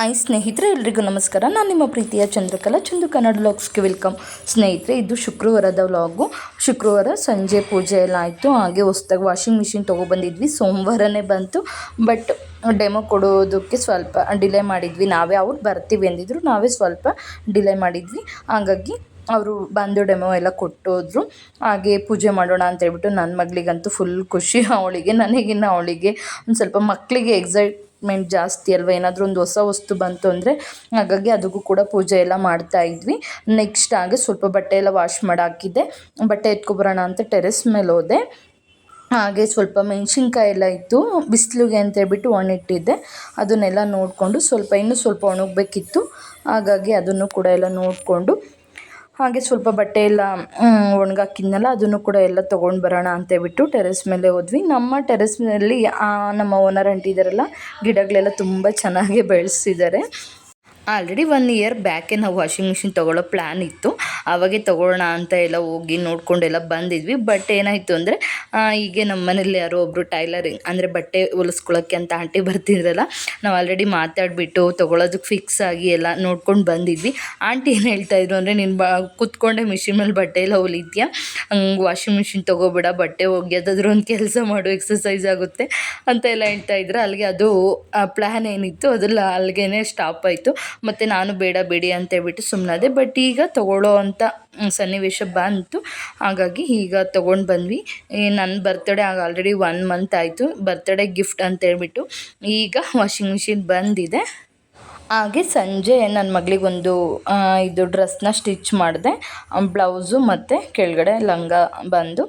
Hi ಸ್ನೇಹಿತರೆ, ಎಲ್ರಿಗೂ ನಮಸ್ಕಾರ. ನಾನು ನಿಮ್ಮ ಪ್ರೀತಿಯ ಚಂದ್ರಕಲಾ, ಚಂದು ಕನ್ನಡ ವ್ಲಾಗ್ಸ್ಗೆ ವೆಲ್ಕಮ್. ಸ್ನೇಹಿತರೆ, ಇದು ಶುಕ್ರವಾರದ ವ್ಲಾಗು. ಶುಕ್ರವಾರ ಸಂಜೆ ಪೂಜೆ ಎಲ್ಲ ಆಯಿತು. ಹಾಗೆ ಹೊಸ್ದಾಗಿ ವಾಷಿಂಗ್ ಮಿಷಿನ್ ತೊಗೊಬಂದಿದ್ವಿ ಸೋಮವಾರನೇ ಬಂತು. ಬಟ್ ಡೆಮೋ ಕೊಡೋದಕ್ಕೆ ಸ್ವಲ್ಪ ಡಿಲೇ ಮಾಡಿದ್ವಿ. ನಾವೇ ಅವ್ರು ಬರ್ತೀವಿ ಅಂದಿದ್ರು. ನಾವೇ ಸ್ವಲ್ಪ ಡಿಲೇ ಮಾಡಿದ್ವಿ. ಹಾಗಾಗಿ ಅವರು ಬಂದು ಡೆಮೋ ಎಲ್ಲ ಕೊಟ್ಟೋದ್ರು. ಹಾಗೆ ಪೂಜೆ ಮಾಡೋಣ ಅಂತ ಹೇಳ್ಬಿಟ್ಟು ನನ್ನ ಮಗಳಿಗಂತೂ ಫುಲ್ ಖುಷಿ. ಅವಳಿಗೆ, ನನಗಿನ್ನ ಅವಳಿಗೆ ಒಂದು ಸ್ವಲ್ಪ ಮಕ್ಕಳಿಗೆ ಎಕ್ಸೈಟ್ಮೆಂಟ್ ಜಾಸ್ತಿ ಅಲ್ವಾ? ಏನಾದರೂ ಒಂದು ಹೊಸ ವಸ್ತು ಬಂತು ಅಂದರೆ ಹಾಗಾಗಿ ಅದಕ್ಕೂ ಕೂಡ ಪೂಜೆ ಎಲ್ಲ ಮಾಡ್ತಾ ಇದ್ವಿ. ನೆಕ್ಸ್ಟ್ ಹಾಗೆ ಸ್ವಲ್ಪ ಬಟ್ಟೆ ಎಲ್ಲ ವಾಶ್ ಮಾಡಾಕಿದ್ದೆ ಬಟ್ಟೆ ಎತ್ಕೊಬರೋಣ ಅಂತ ಟೆರೆಸ್ ಮೇಲೆ ಹೋದೆ. ಹಾಗೆ ಸ್ವಲ್ಪ ಮೆಣಸಿನ್ಕಾಯಿ ಎಲ್ಲ ಇತ್ತು. ಬಿಸಿಲಿಗೆ ಅಂತ ಹೇಳ್ಬಿಟ್ಟು ಒಣಿಟ್ಟಿದ್ದೆ ಅದನ್ನೆಲ್ಲ ನೋಡಿಕೊಂಡು ಸ್ವಲ್ಪ, ಇನ್ನೂ ಸ್ವಲ್ಪ ಒಣಗಬೇಕಿತ್ತು. ಹಾಗಾಗಿ ಅದನ್ನು ಕೂಡ ಎಲ್ಲ ನೋಡಿಕೊಂಡು ಹಾಗೆ ಸ್ವಲ್ಪ ಬಟ್ಟೆ ಎಲ್ಲ ಒಣಗಾಕಿದ್ನಲ್ಲ, ಅದನ್ನು ಕೂಡ ಎಲ್ಲ ತೊಗೊಂಡು ಬರೋಣ ಅಂತೇಳ್ಬಿಟ್ಟು ಟೆರೆಸ್ ಮೇಲೆ ಹೋದ್ವಿ. ನಮ್ಮ ಟೆರೆಸ್ನಲ್ಲಿ ನಮ್ಮ ಓನರ್ ಅಂಟಿದಾರಲ್ಲ ಗಿಡಗಳೆಲ್ಲ ತುಂಬ ಚೆನ್ನಾಗಿ ಬೆಳೆಸಿದ್ದಾರೆ. ಆಲ್ರೆಡಿ ಒನ್ ಇಯರ್ ಬ್ಯಾಕೆ ನಾವು ವಾಷಿಂಗ್ ಮಿಷಿನ್ ತೊಗೊಳ್ಳೋ ಪ್ಲ್ಯಾನ್ ಇತ್ತು. ಆವಾಗೆ ತೊಗೊಳ್ಳೋಣ ಅಂತ ಎಲ್ಲ ಹೋಗಿ ನೋಡಿಕೊಂಡೆಲ್ಲ ಬಂದಿದ್ವಿ. ಬಟ್ ಏನಾಯಿತು ಅಂದರೆ ಹೀಗೆ ನಮ್ಮ ಮನೇಲಿ ಯಾರೋ ಒಬ್ಬರು ಟೈಲರಿಂಗ್ ಅಂದರೆ ಬಟ್ಟೆ ಹೊಲಿಸ್ಕೊಳ್ಳೋಕ್ಕೆ ಅಂತ ಆಂಟಿ ಬರ್ತಿದ್ರಲ್ಲ, ನಾವು ಆಲ್ರೆಡಿ ಮಾತಾಡಿಬಿಟ್ಟು ತೊಗೊಳೋದಕ್ಕೆ ಫಿಕ್ಸ್ ಆಗಿ ಎಲ್ಲ ನೋಡ್ಕೊಂಡು ಬಂದಿದ್ವಿ. ಆಂಟಿ ಏನು ಹೇಳ್ತಾಯಿದ್ರು ಅಂದರೆ, ನೀನು ಬ, ಕೂತ್ಕೊಂಡೆ ಮಿಷಿನ್ ಮೇಲೆ ಬಟ್ಟೆ ಎಲ್ಲ ಹೊಲಿತೀಯ? ಹಂಗೆ ವಾಷಿಂಗ್ ಮಿಷಿನ್ ತೊಗೋಬೇಡ, ಬಟ್ಟೆ ಒಗೆಯೋದಾದ್ರೂ ಒಂದು ಕೆಲಸ ಮಾಡು ಎಕ್ಸಸೈಸ್ ಆಗುತ್ತೆ ಅಂತ ಎಲ್ಲ ಹೇಳ್ತಾಯಿದ್ರು ಅಲ್ಲಿಗೆ ಅದು ಪ್ಲ್ಯಾನ್ ಏನಿತ್ತು ಅದೆಲ್ಲ ಅಲ್ಲಿಗೆ ಸ್ಟಾಪ್ ಆಯಿತು. ಮತ್ತು ನಾನು ಬೇಡ, ಬೇಡಿ ಅಂತ ಹೇಳ್ಬಿಟ್ಟು ಸುಮ್ಮನಾದೆ ಬಟ್ ಈಗ ತೊಗೊಳ್ಳೋ ಅಂತ ಸನ್ನಿವೇಶ ಬಂತು. ಹಾಗಾಗಿ ಈಗ ತೊಗೊಂಡು ಬಂದ್ವಿ. ನನ್ನ ಬರ್ತಡೇ ಆಗ ಆಲ್ರೆಡಿ ಒನ್ ಮಂತ್ ಆಯಿತು. ಬರ್ತಡೇ ಗಿಫ್ಟ್ ಅಂತ ಹೇಳ್ಬಿಟ್ಟು ಈಗ ವಾಷಿಂಗ್ ಮಿಷಿನ್ ಬಂದಿದೆ. ಹಾಗೆ ಸಂಜೆ ನನ್ನ ಮಗಳಿಗೊಂದು ಇದು ಡ್ರೆಸ್ನ ಸ್ಟಿಚ್ ಮಾಡಿದೆ. ಬ್ಲೌಸು ಮತ್ತು ಕೆಳಗಡೆ ಲಂಗ ಬಂದು,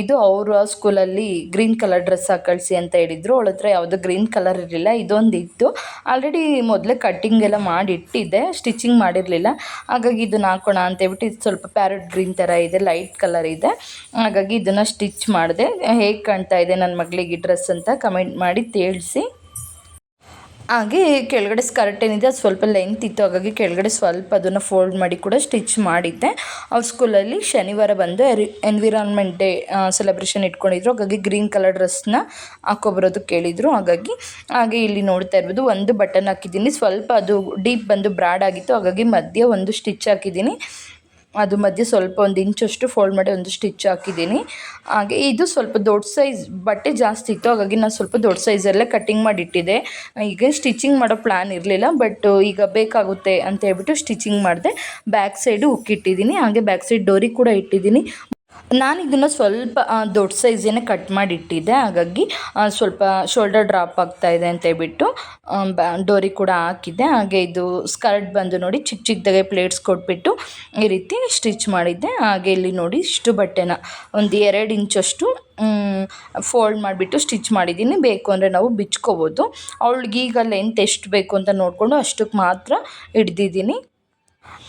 ಇದು ಅವರ ಸ್ಕೂಲಲ್ಲಿ ಗ್ರೀನ್ ಕಲರ್ ಡ್ರೆಸ್ ಹಾಕಳಿಸಿ ಅಂತ ಹೇಳಿದರು. ಅವಳ ಹತ್ರ ಯಾವುದೋ ಗ್ರೀನ್ ಕಲರ್ ಇರಲಿಲ್ಲ ಇದೊಂದು ಇತ್ತು ಆಲ್ರೆಡಿ ಮೊದಲೇ ಕಟ್ಟಿಂಗ್ ಎಲ್ಲ ಮಾಡಿ ಇಟ್ಟಿದ್ದೆ ಸ್ಟಿಚಿಂಗ್ ಮಾಡಿರಲಿಲ್ಲ. ಹಾಗಾಗಿ ಇದನ್ನು ಹಾಕೋಣ ಅಂತೇಳ್ಬಿಟ್ಟು ಇದು ಸ್ವಲ್ಪ ಪ್ಯಾರಟ್ ಗ್ರೀನ್ ಥರ ಇದೆ, ಲೈಟ್ ಕಲರ್ ಇದೆ. ಹಾಗಾಗಿ ಇದನ್ನು ಸ್ಟಿಚ್ ಮಾಡಿದೆ. ಹೇಗೆ ಕಾಣ್ತಾ ಇದೆ ನನ್ನ ಮಗಳಿಗೆ ಡ್ರೆಸ್ ಅಂತ ಕಮೆಂಟ್ ಮಾಡಿ ತಿಳಿಸಿ. ಹಾಗೆ ಕೆಳಗಡೆ ಸ್ಕರ್ಟ್ ಏನಿದೆ, ಅದು ಸ್ವಲ್ಪ ಲೆಂತ್ ಇತ್ತು. ಹಾಗಾಗಿ ಕೆಳಗಡೆ ಸ್ವಲ್ಪ ಅದನ್ನು ಫೋಲ್ಡ್ ಮಾಡಿ ಕೂಡ ಸ್ಟಿಚ್ ಮಾಡಿದ್ದೆ. ಅವ್ರ ಸ್ಕೂಲಲ್ಲಿ ಶನಿವಾರ ಬಂದು ಎನ್ವಿರಾನ್ಮೆಂಟ್ ಡೇ ಸೆಲೆಬ್ರೇಷನ್ ಇಟ್ಕೊಂಡಿದ್ರು. ಹಾಗಾಗಿ ಗ್ರೀನ್ ಕಲರ್ ಡ್ರೆಸ್ನ ಹಾಕೊಬರೋದು ಕೇಳಿದರು. ಹಾಗಾಗಿ, ಹಾಗೆ ಇಲ್ಲಿ ನೋಡ್ತಾ ಇರ್ಬೋದು, ಒಂದು ಬಟನ್ ಹಾಕಿದ್ದೀನಿ. ಸ್ವಲ್ಪ ಅದು ಡೀಪ್ ಬಂದು ಬ್ರಾಡ್ ಆಗಿತ್ತು. ಹಾಗಾಗಿ ಮಧ್ಯೆ ಒಂದು ಸ್ಟಿಚ್ ಹಾಕಿದ್ದೀನಿ. ಅದು ಮಧ್ಯೆ ಸ್ವಲ್ಪ ಒಂದು ಇಂಚಷ್ಟು ಫೋಲ್ಡ್ ಮಾಡಿ ಒಂದು ಸ್ಟಿಚ್ ಹಾಕಿದ್ದೀನಿ. ಹಾಗೆ ಇದು ಸ್ವಲ್ಪ ದೊಡ್ಡ ಸೈಜ್ ಬಟ್ಟೆ ಜಾಸ್ತಿ ಇತ್ತು, ಹಾಗಾಗಿ ನಾನು ಸ್ವಲ್ಪ ದೊಡ್ಡ ಸೈಜಲ್ಲೇ ಕಟ್ಟಿಂಗ್ ಮಾಡಿ ಇಟ್ಟಿದ್ದೆ ಈಗ ಸ್ಟಿಚಿಂಗ್ ಮಾಡೋ ಪ್ಲ್ಯಾನ್ ಇರಲಿಲ್ಲ ಬಟ್ ಈಗ ಬೇಕಾಗುತ್ತೆ ಅಂತ ಹೇಳ್ಬಿಟ್ಟು ಸ್ಟಿಚಿಂಗ್ ಮಾಡಿದೆ. ಬ್ಯಾಕ್ ಸೈಡು ಉಕ್ಕಿಟ್ಟಿದ್ದೀನಿ, ಹಾಗೆ ಬ್ಯಾಕ್ ಸೈಡ್ ಡೋರಿ ಕೂಡ ಇಟ್ಟಿದ್ದೀನಿ. ನಾನು ಇದನ್ನು ಸ್ವಲ್ಪ ದೊಡ್ಡ ಸೈಜೇನೆ ಕಟ್ ಮಾಡಿಟ್ಟಿದ್ದೆ. ಹಾಗಾಗಿ ಸ್ವಲ್ಪ ಶೋಲ್ಡರ್ ಡ್ರಾಪ್ ಆಗ್ತಾ ಇದೆ ಅಂತ ಹೇಳ್ಬಿಟ್ಟು ಡೋರಿ ಕೂಡ ಹಾಕಿದ್ದೆ. ಹಾಗೆ ಇದು ಸ್ಕರ್ಟ್ ಬಂದು ನೋಡಿ ಚಿಕ್ಕ ಚಿಕ್ಕದಾಗೆ ಪ್ಲೇಟ್ಸ್ ಕೊಟ್ಬಿಟ್ಟು ಈ ರೀತಿ ಸ್ಟಿಚ್ ಮಾಡಿದ್ದೆ. ಹಾಗೆ ಇಲ್ಲಿ ನೋಡಿ ಇಷ್ಟು ಬಟ್ಟೆನ, ಒಂದು ಎರಡು ಇಂಚಷ್ಟು ಫೋಲ್ಡ್ ಮಾಡಿಬಿಟ್ಟು ಸ್ಟಿಚ್ ಮಾಡಿದ್ದೀನಿ. ಬೇಕು ಅಂದರೆ ನಾವು ಬಿಚ್ಕೋಬೋದು. ಅವಳಿಗೆ ಈಗ ಲೆಂತ್ ಎಷ್ಟು ಬೇಕು ಅಂತ ನೋಡಿಕೊಂಡು ಅಷ್ಟಕ್ಕೆ ಮಾತ್ರ ಹಿಡ್ದಿದ್ದೀನಿ.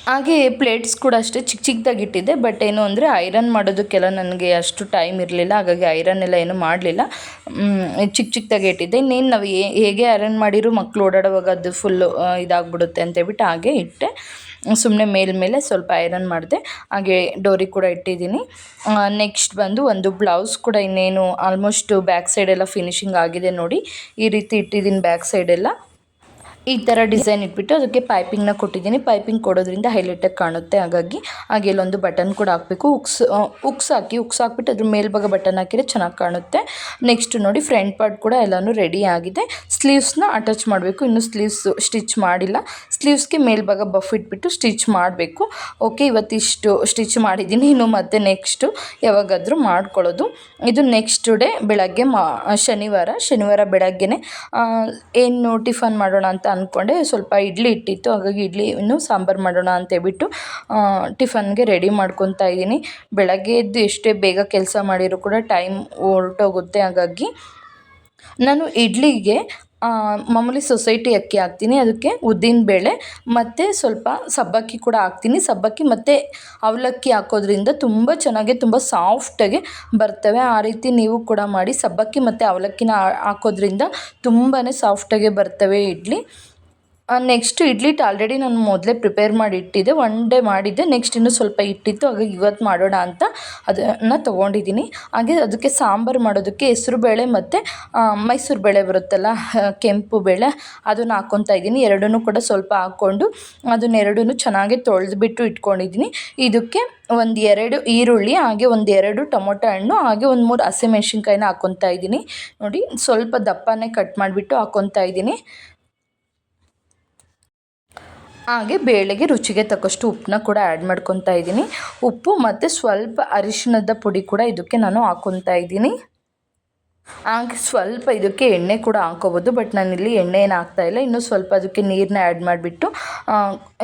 ಹಾಗೆ ಪ್ಲೇಟ್ಸ್ ಕೂಡ ಅಷ್ಟೇ ಚಿಕ್ಕ ಚಿಕ್ಕದಾಗಿ ಇಟ್ಟಿದ್ದೆ ಬಟ್ ಏನು ಅಂದರೆ ಐರನ್ ಮಾಡೋದಕ್ಕೆಲ್ಲ ನನಗೆ ಅಷ್ಟು ಟೈಮ್ ಇರಲಿಲ್ಲ, ಹಾಗಾಗಿ ಐರನ್ ಎಲ್ಲ ಏನು ಮಾಡಲಿಲ್ಲ. ಚಿಕ್ಕ ಚಿಕ್ಕದಾಗಿ ಇಟ್ಟಿದ್ದೆ. ಇನ್ನೇನು ನಾವು ಹೇಗೆ ಐರನ್ ಮಾಡಿರೋ ಮಕ್ಕಳು ಓಡಾಡುವಾಗ ಅದು ಫುಲ್ಲು ಇದಾಗ್ಬಿಡುತ್ತೆ ಅಂತೇಳ್ಬಿಟ್ಟು ಹಾಗೆ ಇಟ್ಟೆ. ಸುಮ್ಮನೆ ಮೇಲ್ಮೇಲೆ ಸ್ವಲ್ಪ ಐರನ್ ಮಾಡಿದೆ. ಹಾಗೆ ಡೋರಿ ಕೂಡ ಇಟ್ಟಿದ್ದೀನಿ. ನೆಕ್ಸ್ಟ್ ಬಂದು ಒಂದು ಬ್ಲೌಸ್ ಕೂಡ ಇನ್ನೇನು ಆಲ್ಮೋಸ್ಟ್ ಬ್ಯಾಕ್ ಸೈಡೆಲ್ಲ ಫಿನಿಶಿಂಗ್ ಆಗಿದೆ ನೋಡಿ. ಈ ರೀತಿ ಇಟ್ಟಿದ್ದೀನಿ ಬ್ಯಾಕ್ ಸೈಡೆಲ್ಲ ಈ ಥರ ಡಿಸೈನ್ ಇಟ್ಬಿಟ್ಟು ಅದಕ್ಕೆ ಪೈಪಿಂಗ್ನ ಕೊಟ್ಟಿದ್ದೀನಿ. ಪೈಪಿಂಗ್ ಕೊಡೋದ್ರಿಂದ ಹೈಲೈಟಾಗಿ ಕಾಣುತ್ತೆ. ಹಾಗಾಗಿ ಹಾಗೆ ಇಲ್ಲೊಂದು ಬಟನ್ ಕೂಡ ಹಾಕಬೇಕು. ಉಕ್ಸ್ ಉಕ್ಸ್ ಹಾಕಿ, ಉಕ್ಸ್ ಹಾಕ್ಬಿಟ್ಟು ಅದ್ರ ಮೇಲ್ಭಾಗ ಬಟನ್ ಹಾಕಿದರೆ ಚೆನ್ನಾಗಿ ಕಾಣುತ್ತೆ. ನೆಕ್ಸ್ಟ್ ನೋಡಿ ಫ್ರಂಟ್ ಪಾರ್ಟ್ ಕೂಡ ಎಲ್ಲನೂ ರೆಡಿ ಆಗಿದೆ. ಸ್ಲೀವ್ಸ್ನ ಅಟ್ಯಾಚ್ ಮಾಡಬೇಕು. ಇನ್ನು ಸ್ಲೀವ್ಸ್ ಸ್ಟಿಚ್ ಮಾಡಿಲ್ಲ. ಸ್ಲೀವ್ಸ್ಗೆ ಮೇಲ್ಭಾಗ ಬಫ್ ಇಟ್ಬಿಟ್ಟು ಸ್ಟಿಚ್ ಮಾಡಬೇಕು. ಓಕೆ ಇವತ್ತಿಷ್ಟು ಸ್ಟಿಚ್ ಮಾಡಿದ್ದೀನಿ. ಇನ್ನು ಮತ್ತೆ ನೆಕ್ಸ್ಟು ಯಾವಾಗಾದರೂ ಮಾಡ್ಕೊಳ್ಳೋದು. ಇದು ನೆಕ್ಸ್ಟ್ ಡೇ ಬೆಳಗ್ಗೆ ಮಾ, ಶನಿವಾರ. ಶನಿವಾರ ಬೆಳಗ್ಗೆನೆ ಏನು ಟಿಫನ್ ಮಾಡೋಣ ಅಂತ ಅಂದ್ಕೊಂಡೆ ಸ್ವಲ್ಪ ಇಡ್ಲಿ ಇಟ್ಟಿತ್ತು, ಹಾಗಾಗಿ ಇಡ್ಲಿ ಇನ್ನು ಸಾಂಬಾರು ಮಾಡೋಣ ಅಂತೇಳ್ಬಿಟ್ಟು ಟಿಫನ್ಗೆ ರೆಡಿ ಮಾಡ್ಕೊತಾ ಇದ್ದೀನಿ. ಬೆಳಗ್ಗೆ ಎದ್ದು ಎಷ್ಟೇ ಬೇಗ ಕೆಲಸ ಮಾಡಿದರೂ ಕೂಡ ಟೈಮ್ ಹೊರ್ಟೋಗುತ್ತೆ. ಹಾಗಾಗಿ ನಾನು ಇಡ್ಲಿಗೆ ಮಾಮೂಲಿ ಸೊಸೈಟಿ ಅಕ್ಕಿ ಹಾಕ್ತೀನಿ, ಅದಕ್ಕೆ ಉದ್ದಿನ ಬೇಳೆ, ಮತ್ತು ಸ್ವಲ್ಪ ಸಬ್ಬಕ್ಕಿ ಕೂಡ ಹಾಕ್ತೀನಿ. ಸಬ್ಬಕ್ಕಿ ಮತ್ತು ಅವಲಕ್ಕಿ ಹಾಕೋದ್ರಿಂದ ತುಂಬ ಚೆನ್ನಾಗಿ, ತುಂಬ ಸಾಫ್ಟಾಗಿ ಬರ್ತವೆ. ಆ ರೀತಿ ನೀವು ಕೂಡ ಮಾಡಿ ಸಬ್ಬಕ್ಕಿ ಮತ್ತು ಅವಲಕ್ಕಿನ ಹಾಕೋದ್ರಿಂದ ತುಂಬಾ ಸಾಫ್ಟಾಗೆ ಬರ್ತವೆ ಇಡ್ಲಿ. ನೆಕ್ಸ್ಟ್ ಇಡ್ಲಿ ಹಿಟ್ಟು ಆಲ್ರೆಡಿ ನಾನು ಮೊದಲೇ ಪ್ರಿಪೇರ್ ಮಾಡಿ ಇಟ್ಟಿದ್ದೆ ಒನ್ ಡೇ ಮಾಡಿದ್ದೆ ನೆಕ್ಸ್ಟ್ ಇನ್ನೂ ಸ್ವಲ್ಪ ಇಟ್ಟಿತ್ತು ಹಾಗಾಗಿ ಇವತ್ತು ಮಾಡೋಣ ಅಂತ ಅದನ್ನು ತೊಗೊಂಡಿದ್ದೀನಿ. ಹಾಗೆ ಅದಕ್ಕೆ ಸಾಂಬಾರು ಮಾಡೋದಕ್ಕೆ ಹೆಸರು ಬೇಳೆ ಮತ್ತು ಮೈಸೂರು ಬೇಳೆ ಬರುತ್ತಲ್ಲ ಕೆಂಪು ಬೇಳೆ, ಅದನ್ನು ಹಾಕ್ಕೊತಾ ಇದ್ದೀನಿ. ಎರಡನ್ನೂ ಕೂಡ ಸ್ವಲ್ಪ ಹಾಕ್ಕೊಂಡು ಅದನ್ನೆರಡೂ ಚೆನ್ನಾಗಿ ತೊಳೆದುಬಿಟ್ಟು ಇಟ್ಕೊಂಡಿದ್ದೀನಿ. ಇದಕ್ಕೆ ಒಂದು ಎರಡು ಈರುಳ್ಳಿ, ಹಾಗೆ ಒಂದು ಎರಡು ಟೊಮೊಟೊ ಹಣ್ಣು, ಹಾಗೆ ಒಂದು ಮೂರು ಹಸಿಮೆಣ್ಸಿನ್ಕಾಯಿನ ಹಾಕ್ಕೊತಾ ಇದ್ದೀನಿ. ನೋಡಿ, ಸ್ವಲ್ಪ ದಪ್ಪನೇ ಕಟ್ ಮಾಡಿಬಿಟ್ಟು ಹಾಕ್ಕೊತಾ ಇದ್ದೀನಿ. ಹಾಗೆ ಬೇಳೆಗೆ ರುಚಿಗೆ ತಕ್ಕಷ್ಟು ಉಪ್ಪನ್ನ ಕೂಡ ಆ್ಯಡ್ ಮಾಡ್ಕೊತಾ ಇದ್ದೀನಿ. ಉಪ್ಪು ಮತ್ತು ಸ್ವಲ್ಪ ಅರಿಶಿಣದ ಪುಡಿ ಕೂಡ ಇದಕ್ಕೆ ನಾನು ಹಾಕ್ಕೊತಾ ಇದ್ದೀನಿ. ಹಾಗೆ ಸ್ವಲ್ಪ ಇದಕ್ಕೆ ಎಣ್ಣೆ ಕೂಡ ಹಾಕ್ಕೋಬೋದು ಬಟ್ ನಾನಿಲ್ಲಿ ಎಣ್ಣೆ ಏನು ಹಾಕ್ತಾಯಿಲ್ಲ ಇನ್ನೂ ಸ್ವಲ್ಪ ಅದಕ್ಕೆ ನೀರನ್ನ ಆ್ಯಡ್ ಮಾಡಿಬಿಟ್ಟು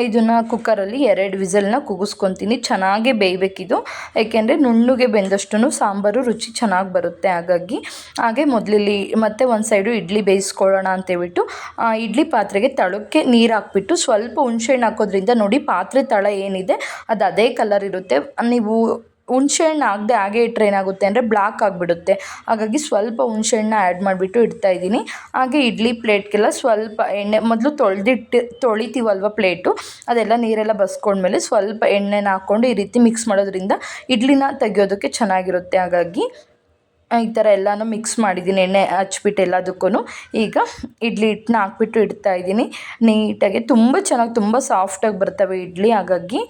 ಇದನ್ನು ಕುಕ್ಕರಲ್ಲಿ ಎರಡು ವಿಸಲ್ನ ಕುಗಿಸ್ಕೊತೀನಿ ಚೆನ್ನಾಗೇ ಬೇಯಬೇಕಿದು. ಏಕೆಂದರೆ ನುಣ್ಣಗೆ ಬೆಂದಷ್ಟು ಸಾಂಬಾರು ರುಚಿ ಚೆನ್ನಾಗಿ ಬರುತ್ತೆ ಹಾಗಾಗಿ. ಹಾಗೆ ಮೊದಲಲ್ಲಿ ಮತ್ತೆ ಒಂದು ಸೈಡು ಇಡ್ಲಿ ಬೇಯಿಸ್ಕೊಳ್ಳೋಣ ಅಂತೇಳ್ಬಿಟ್ಟು ಇಡ್ಲಿ ಪಾತ್ರೆಗೆ ತಳಕ್ಕೆ ನೀರು ಹಾಕ್ಬಿಟ್ಟು, ಸ್ವಲ್ಪ ಹುಣ್ಸೆಹಣ್ಣು ಹಾಕೋದ್ರಿಂದ ನೋಡಿ ಪಾತ್ರೆ ತಳ ಏನಿದೆ, ಅದು ಅದೇ ಕಲರ್ ಇರುತ್ತೆ. ನೀವು ಹುಣ್ಸೆಹಣ್ಣು ಹಾಕ್ದೆ ಹಾಗೆ ಇಟ್ಟರೆ ಏನಾಗುತ್ತೆ ಅಂದರೆ ಬ್ಲಾಕ್ ಆಗಿಬಿಡುತ್ತೆ. ಹಾಗಾಗಿ ಸ್ವಲ್ಪ ಹುಣ್ಸೆಹಣ್ಣನ್ನ ಆ್ಯಡ್ ಮಾಡಿಬಿಟ್ಟು ಇಡ್ತಾಯಿದ್ದೀನಿ ಹಾಗೆ ಇಡ್ಲಿ ಪ್ಲೇಟ್ಗೆಲ್ಲ ಸ್ವಲ್ಪ ಎಣ್ಣೆ, ಮೊದಲು ತೊಳೆದಿಟ್ಟು, ತೊಳಿತೀವಲ್ವ ಪ್ಲೇಟು, ಅದೆಲ್ಲ ನೀರೆಲ್ಲ ಬಸ್ಕೊಂಡ್ಮೇಲೆ ಸ್ವಲ್ಪ ಎಣ್ಣೆನ ಹಾಕ್ಕೊಂಡು ಈ ರೀತಿ ಮಿಕ್ಸ್ ಮಾಡೋದ್ರಿಂದ ಇಡ್ಲಿನ ತೆಗಿಯೋದಕ್ಕೆ ಚೆನ್ನಾಗಿರುತ್ತೆ. ಹಾಗಾಗಿ ಈ ಥರ ಎಲ್ಲನೂ ಮಿಕ್ಸ್ ಮಾಡಿದ್ದೀನಿ, ಎಣ್ಣೆ ಹಚ್ಬಿಟ್ಟು ಎಲ್ಲದಕ್ಕೂ ಈಗ ಇಡ್ಲಿ ಹಿಟ್ಟನ್ನ ಹಾಕ್ಬಿಟ್ಟು ಇಡ್ತಾಯಿದ್ದೀನಿ ನೀಟಾಗಿ ತುಂಬ ಚೆನ್ನಾಗಿ, ತುಂಬ ಸಾಫ್ಟಾಗಿ ಬರ್ತವೆ ಇಡ್ಲಿ. ಹಾಗಾಗಿ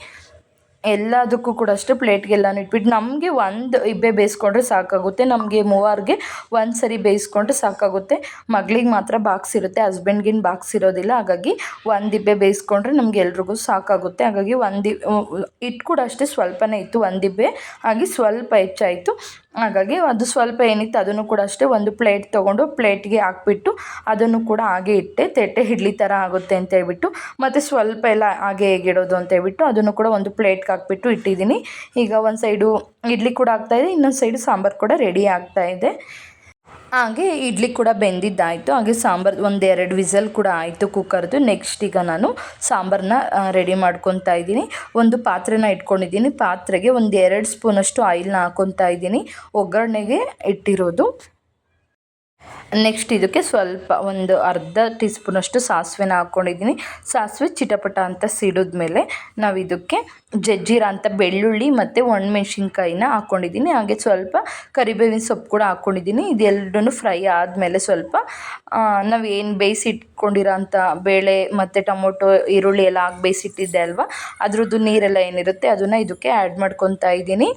ಎಲ್ಲದಕ್ಕೂ ಕೂಡ ಅಷ್ಟೇ ಪ್ಲೇಟ್ಗೆಲ್ಲನೂ ಇಟ್ಬಿಟ್ಟು ನಮಗೆ ಒಂದು ಇಬ್ಬೆ ಬೇಯಿಸ್ಕೊಂಡ್ರೆ ಸಾಕಾಗುತ್ತೆ. ನಮಗೆ ಮೂವರಿಗೆ ಒಂದು ಸರಿ ಬೇಯಿಸ್ಕೊಂಡ್ರೆ ಸಾಕಾಗುತ್ತೆ. ಮಗಳಿಗೆ ಮಾತ್ರ ಬಾಕ್ಸ್ ಇರುತ್ತೆ ಹಸ್ಬೆಂಡ್ಗಿನ ಬಾಕ್ಸ್ ಇರೋದಿಲ್ಲ. ಹಾಗಾಗಿ ಒಂದು ಇಬ್ಬೆ ಬೇಯಿಸ್ಕೊಂಡ್ರೆ ನಮ್ಗೆ ಎಲ್ರಿಗೂ ಸಾಕಾಗುತ್ತೆ. ಹಾಗಾಗಿ ಒಂದು ಇಟ್ಟು ಕೂಡ ಅಷ್ಟೇ ಸ್ವಲ್ಪನೇ ಇತ್ತು, ಒಂದು ಇಬ್ಬೆ. ಹಾಗೆ ಸ್ವಲ್ಪ ಹೆಚ್ಚಾಯಿತು. ಹಾಗಾಗಿ ಅದು ಸ್ವಲ್ಪ ಏನಿತ್ತು ಅದನ್ನು ಕೂಡ ಅಷ್ಟೇ ಒಂದು ಪ್ಲೇಟ್ ತೊಗೊಂಡು ಪ್ಲೇಟ್ಗೆ ಹಾಕ್ಬಿಟ್ಟು ಅದನ್ನು ಕೂಡ ಹಾಗೆ ಇಟ್ಟೆ, ತೆಟ್ಟೆ ಇಡ್ಲಿ ಥರ ಆಗುತ್ತೆ ಅಂತ ಹೇಳ್ಬಿಟ್ಟು. ಮತ್ತು ಸ್ವಲ್ಪ ಎಲ್ಲ ಹಾಗೆ ಹೇಗಿಡೋದು ಅಂತ ಹೇಳ್ಬಿಟ್ಟು ಅದನ್ನು ಕೂಡ ಒಂದು ಪ್ಲೇಟ್ಗೆ ಹಾಕ್ಬಿಟ್ಟು ಇಟ್ಟಿದ್ದೀನಿ. ಈಗ ಒಂದು ಸೈಡು ಇಡ್ಲಿ ಕೂಡ ಆಗ್ತಾಯಿದೆ ಇನ್ನೊಂದು ಸೈಡು ಸಾಂಬಾರು ಕೂಡ ರೆಡಿ ಆಗ್ತಾಯಿದೆ ಹಾಗೆ ಇಡ್ಲಿ ಕೂಡ ಬೆಂದಿದ್ದಾಯಿತು, ಹಾಗೆ ಸಾಂಬಾರು ಒಂದೆರಡು ವಿಸಲ್ ಕೂಡ ಆಯಿತು ಕುಕ್ಕರ್ದು. ನೆಕ್ಸ್ಟ್ ಈಗ ನಾನು ಸಾಂಬಾರನ್ನ ರೆಡಿ ಮಾಡ್ಕೊತಾ ಇದ್ದೀನಿ. ಒಂದು ಪಾತ್ರೆನ ಇಟ್ಕೊಂಡಿದ್ದೀನಿ. ಪಾತ್ರೆಗೆ ಒಂದು ಎರಡು ಸ್ಪೂನಷ್ಟು ಆಯಿಲ್ನ ಹಾಕ್ಕೊತಾ ಇದ್ದೀನಿ. ಒಗ್ಗರಣೆಗೆ ಇಟ್ಟಿರೋದು. ನೆಕ್ಸ್ಟ್ ಇದಕ್ಕೆ ಸ್ವಲ್ಪ ಒಂದು ಅರ್ಧ ಟೀ ಸ್ಪೂನಷ್ಟು ಸಾಸಿವೆನ ಹಾಕ್ಕೊಂಡಿದ್ದೀನಿ ಸಾಸಿವೆ ಚಿಟಪಟ ಅಂತ ಸಿಡಿದ್ಮೇಲೆ ನಾವು ಇದಕ್ಕೆ ಜಜ್ಜೀರ ಅಂತ ಬೆಳ್ಳುಳ್ಳಿ ಮತ್ತು ಒಣಮೆಣ್ಸಿನ್ಕಾಯಿನ ಹಾಕ್ಕೊಂಡಿದ್ದೀನಿ ಹಾಗೆ ಸ್ವಲ್ಪ ಕರಿಬೇವಿನ ಸೊಪ್ಪು ಕೂಡ ಹಾಕ್ಕೊಂಡಿದ್ದೀನಿ ಇದೆಲ್ಲೂ ಫ್ರೈ ಆದಮೇಲೆ ಸ್ವಲ್ಪ ನಾವು ಏನು ಬೇಯಿಸಿಟ್ಕೊಂಡಿರೋ ಅಂಥ ಬೇಳೆ ಮತ್ತು ಟೊಮೊಟೊ, ಈರುಳ್ಳಿ ಎಲ್ಲ ಹಾಕಿ ಬೇಯಿಸಿಟ್ಟಿದ್ದೆ ಅಲ್ವಾ? ಅದರದ್ದು ನೀರೆಲ್ಲ ಏನಿರುತ್ತೆ ಅದನ್ನು ಇದಕ್ಕೆ ಆ್ಯಡ್ ಮಾಡ್ಕೊತಾ ಇದ್ದೀನಿ.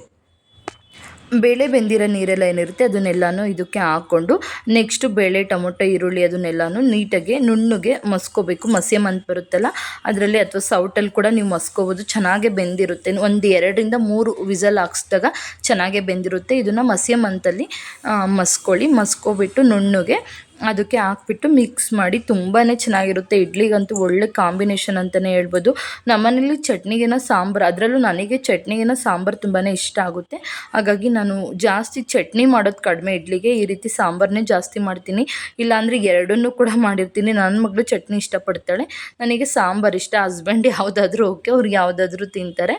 ಬೇಳೆ ಬೆಂದಿರೋ ನೀರೆಲ್ಲ ಏನಿರುತ್ತೆ ಅದನ್ನೆಲ್ಲನೂ ಇದಕ್ಕೆ ಹಾಕ್ಕೊಂಡು ನೆಕ್ಸ್ಟು ಬೇಳೆ, ಟೊಮೊಟೊ, ಈರುಳ್ಳಿ ಅದನ್ನೆಲ್ಲನೂ ನೀಟಾಗಿ ನುಣ್ಣಗೆ ಮಸ್ಕೋಬೇಕು. ಮಸ್ಯಮ್ ಅಂತ ಬರುತ್ತಲ್ಲ, ಅದರಲ್ಲಿ ಅಥವಾ ಸೌಟಲ್ಲಿ ಕೂಡ ನೀವು ಮಸ್ಕೋಬೋದು. ಚೆನ್ನಾಗೆ ಬೆಂದಿರುತ್ತೆ. ಒಂದು ಎರಡರಿಂದ ಮೂರು ವಿಸಲ್ ಹಾಕ್ಸ್ದಾಗ ಚೆನ್ನಾಗೆ ಬೆಂದಿರುತ್ತೆ. ಇದನ್ನು ಮಸ್ಯಮ್ ಮಂತಲ್ಲಿ ಮಸ್ಕೊಳ್ಳಿ. ಮಸ್ಕೋಬಿಟ್ಟು ನುಣ್ಣಗೆ ಅದಕ್ಕೆ ಹಾಕ್ಬಿಟ್ಟು ಮಿಕ್ಸ್ ಮಾಡಿ ತುಂಬಾ ಚೆನ್ನಾಗಿರುತ್ತೆ. ಇಡ್ಲಿಗಂತೂ ಒಳ್ಳೆ ಕಾಂಬಿನೇಷನ್ ಅಂತಲೇ ಹೇಳ್ಬೋದು. ನಮ್ಮನೇಲಿ ಚಟ್ನಿಗಿನ ಸಾಂಬಾರು, ಅದರಲ್ಲೂ ನನಗೆ ಚಟ್ನಿಗಿನ ಸಾಂಬಾರು ತುಂಬಾ ಇಷ್ಟ ಆಗುತ್ತೆ. ಹಾಗಾಗಿ ನಾನು ಜಾಸ್ತಿ ಚಟ್ನಿ ಮಾಡೋದು ಕಡಿಮೆ. ಇಡ್ಲಿಗೆ ಈ ರೀತಿ ಸಾಂಬಾರನ್ನೇ ಜಾಸ್ತಿ ಮಾಡ್ತೀನಿ. ಇಲ್ಲಾಂದರೆ ಎರಡನ್ನೂ ಕೂಡ ಮಾಡಿರ್ತೀನಿ. ನನ್ನ ಮಗಳು ಚಟ್ನಿ ಇಷ್ಟಪಡ್ತಾಳೆ. ನನಗೆ ಸಾಂಬಾರು ಇಷ್ಟ. ಹಸ್ಬೆಂಡ್ ಯಾವುದಾದ್ರೂ ಓಕೆ ಅವ್ರಿಗೆ ಯಾವುದಾದ್ರೂ ತಿಂತಾರೆ.